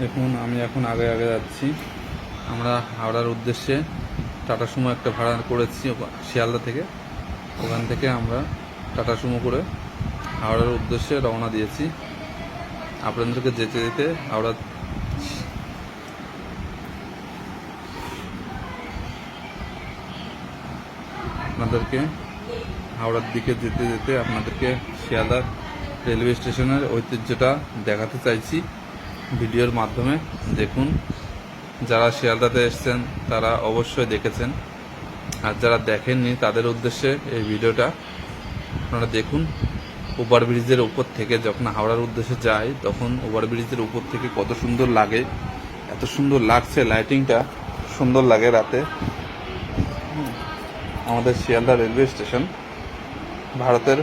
দেখুন, আমি এখন আগে আগে যাচ্ছি। আমরা হাওড়ার উদ্দেশ্যে টাটা সুমো একটা ভাড়া করেছি শিয়ালদা থেকে। ওখান থেকে আমরা টাটা সুমো করে হাওড়ার উদ্দেশ্যে রওনা দিয়েছি। আপনাদেরকে যেতে যেতে হাওড়া আপনাদেরকে হাওড়ার দিকে যেতে যেতে আপনাদেরকে শিয়ালদার রেলওয়ে স্টেশনের ঐতিহ্যটা দেখাতে চাইছি। ভিডিওর মাধ্যমে দেখুন। যারা শিয়ালদাতে এসছেন, তারা অবশ্যই দেখেছেন। আর যারা দেখেননি, তাদের উদ্দেশ্যে এই ভিডিওটা আপনারা দেখুন। ওভার ব্রিজের উপর থেকে যখন হাওড়ার উদ্দেশ্যে যাই তখন ওভার ব্রিজের উপর থেকে কত সুন্দর লাগে, এত সুন্দর লাগছে লাইটিংটা সুন্দর লাগে রাতে। আমাদের শিয়ালদা রেলওয়ে স্টেশন, ভারতের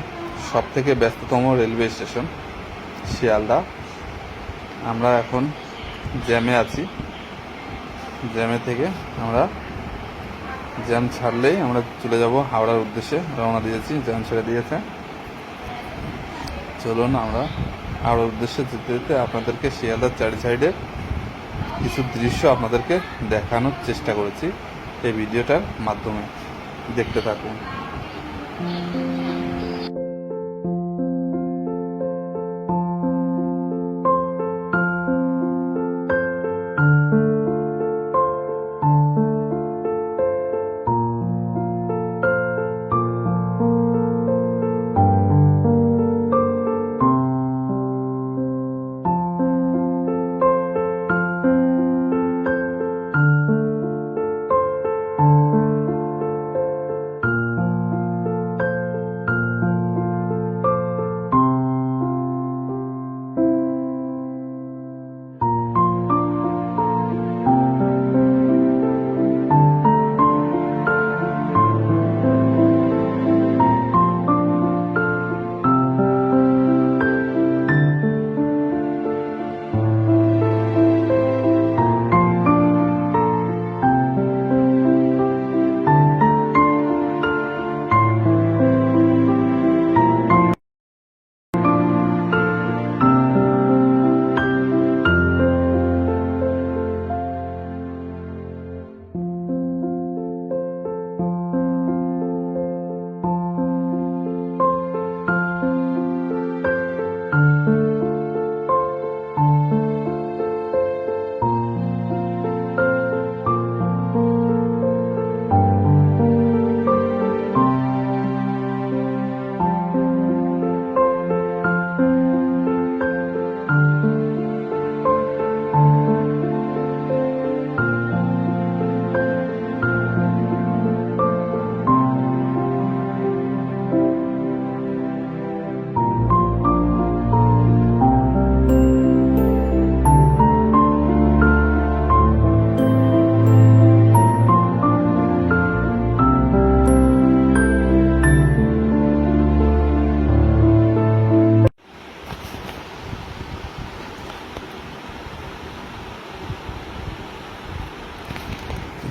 সবথেকে ব্যস্ততম রেলওয়ে স্টেশন, শিয়ালদা। আমরা এখন জ্যামে আছি। জ্যামে থেকে আমরা জ্যাম ছাড়লেই আমরা চলে যাব হাওড়ার উদ্দেশ্যে। রওনা দিয়েছি, জ্যাম ছেড়ে দিয়েছে। চলুন আমরা হাওড়ার উদ্দেশ্যে যেতে যেতে আপনাদেরকে শিয়ালদার চারি সাইডে কিছু দৃশ্য আপনাদেরকে দেখানোর চেষ্টা করেছি এই ভিডিওটার মাধ্যমে। দেখতে থাকুন।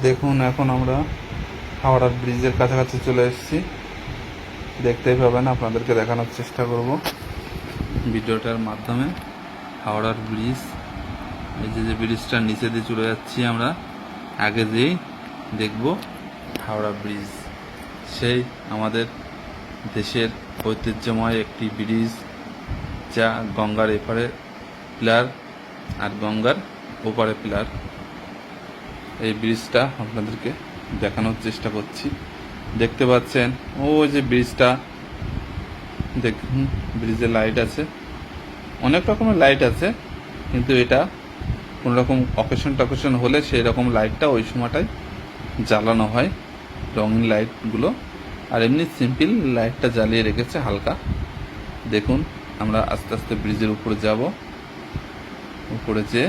দেখুন, এখন আমরা হাওড়ার ব্রিজের কাছাকাছি চলে এসেছি। দেখতেই পাবেন, আপনাদেরকে দেখানোর চেষ্টা করব ভিডিওটার মাধ্যমে। হাওড়ার ব্রিজ এই যে যে ব্রিজটার নিচে দিয়ে চলে যাচ্ছি আমরা, আগে যেই দেখব হাওড়া ব্রিজ সেই আমাদের দেশের ঐতিহ্যময় একটি ব্রিজ যা গঙ্গার এপারে পিলার আর গঙ্গার ওপারে পিলার এই ব্রিজটা আপনাদেরকে দেখানোর চেষ্টা করছি। দেখতে পাচ্ছেন, ওই যে ব্রিজটা। দেখুন ব্রিজে লাইট আছে। অনেক রকমের লাইট আছে, কিন্তু এটা কোনো রকম অকেশন টকেশন হলে সেই রকম লাইটটা ওই সময়টায় জ্বালানো হয়, রঙিন লাইটগুলো আর এমনি সিম্পল লাইটটা জ্বালিয়ে রেখেছে হালকা। দেখুন, আমরা আস্তে আস্তে ব্রিজের উপরে যাব। উপরে যেয়ে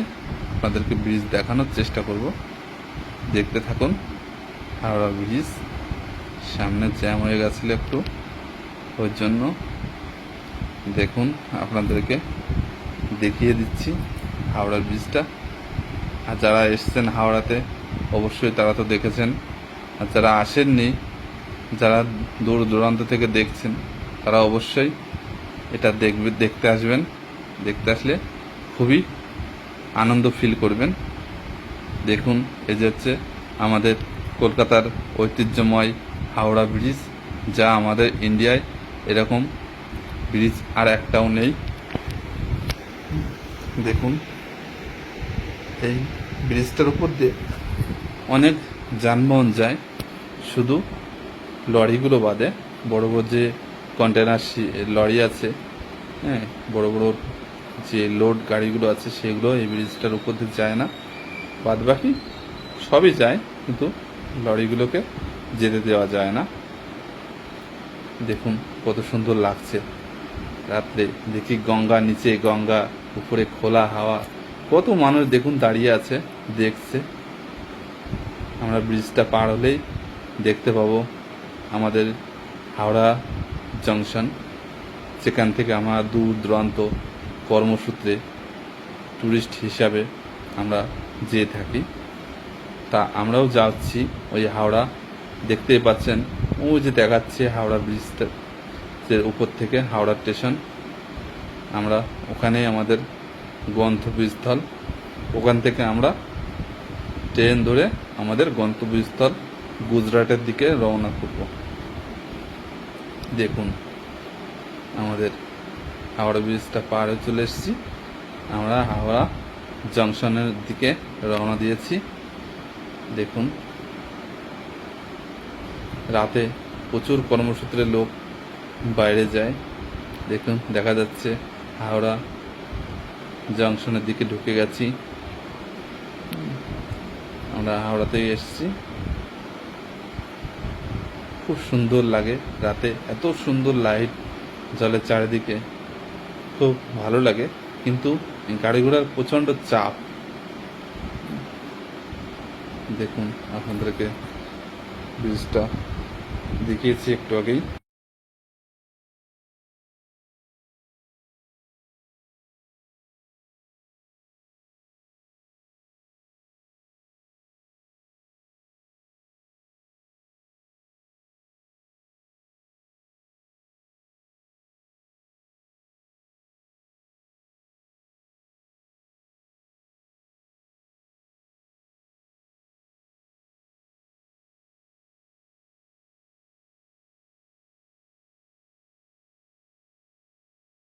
আপনাদেরকে ব্রিজ দেখানোর চেষ্টা করব। দেখতে থাকুন। হাওড়া ব্রিজ, সামনে জ্যাম হয়ে গেছিল একটু। ওর জন্য দেখুন, আপনাদেরকে দেখিয়ে দিচ্ছি হাওড়ার ব্রিজটা। আর যারা এসছেন হাওড়াতে, অবশ্যই তারা তো দেখেছেন। আর যারা আসেননি, যারা দূর দূরান্ত থেকে দেখছেন, তারা অবশ্যই এটা দেখবে, দেখতে আসবেন। দেখতে আসলে খুবই আনন্দ ফিল করবেন। দেখুন এই যে হচ্ছে আমাদের কলকাতার ঐতিহ্যময় হাওড়া ব্রিজ, যা আমাদের ইন্ডিয়ায় এরকম ব্রিজ আর একটাও নেই। দেখুন, এই ব্রিজটার উপর দিয়ে অনেক যানবাহন যায়, শুধু লরিগুলো বাদে। বড় বড় যে কন্টেনার লরি আছে হ্যাঁ বড় বড় যে লোড গাড়িগুলো আছে, সেগুলো এই ব্রিজটার উপর দিয়ে যায় না। বাদ বাকি সবই যায়, কিন্তু লরিগুলোকে যেতে দেওয়া যায় না। দেখুন কত সুন্দর লাগছে। রাত্রে দেখি গঙ্গা নিচে, গঙ্গা উপরে খোলা হাওয়া। কত মানুষ দেখুন দাঁড়িয়ে আছে, দেখছে। আমরা ব্রিজটা পার হলেই দেখতে পাবো আমাদের হাওড়া জংশন সেখান থেকে আমরা দূর দূরান্ত কর্মসূত্রে ট্যুরিস্ট হিসাবে আমরা যেয়ে থাকি, তা আমরাও যাচ্ছি ওই হাওড়া। দেখতেই পাচ্ছেন ও যে দেখাচ্ছে হাওড়া ব্রিজটা, যে উপর থেকে হাওড়া স্টেশন। আমরা ওখানেই আমাদের গন্তব্যস্থল। ওখান থেকে আমরা ট্রেন ধরে আমাদের গন্তব্যস্থল গুজরাটের দিকে রওনা করব। দেখুন, আমাদের হাওড়া ব্রিজটা পার চলে এসেছি। আমরা হাওড়া জংশনের দিকে রওনা দিয়েছি। দেখুন। রাতে প্রচুর কর্মসূত্রে লোক বাইরে যায়। দেখুন, দেখা যাচ্ছে হাওড়া জংশনের দিকে ঢুকে গেছি। আমরা হাওড়াতেই এসেছি। খুব সুন্দর লাগে রাতে, এত সুন্দর লাইট, জলের চারিদিকে। খুব ভালো লাগে। কিন্তু গাড়ি ঘোড়ার প্রচণ্ড চাপ। দেখুন আপনাদেরকে ব্রিজটা দেখিয়েছি একটু আগেই।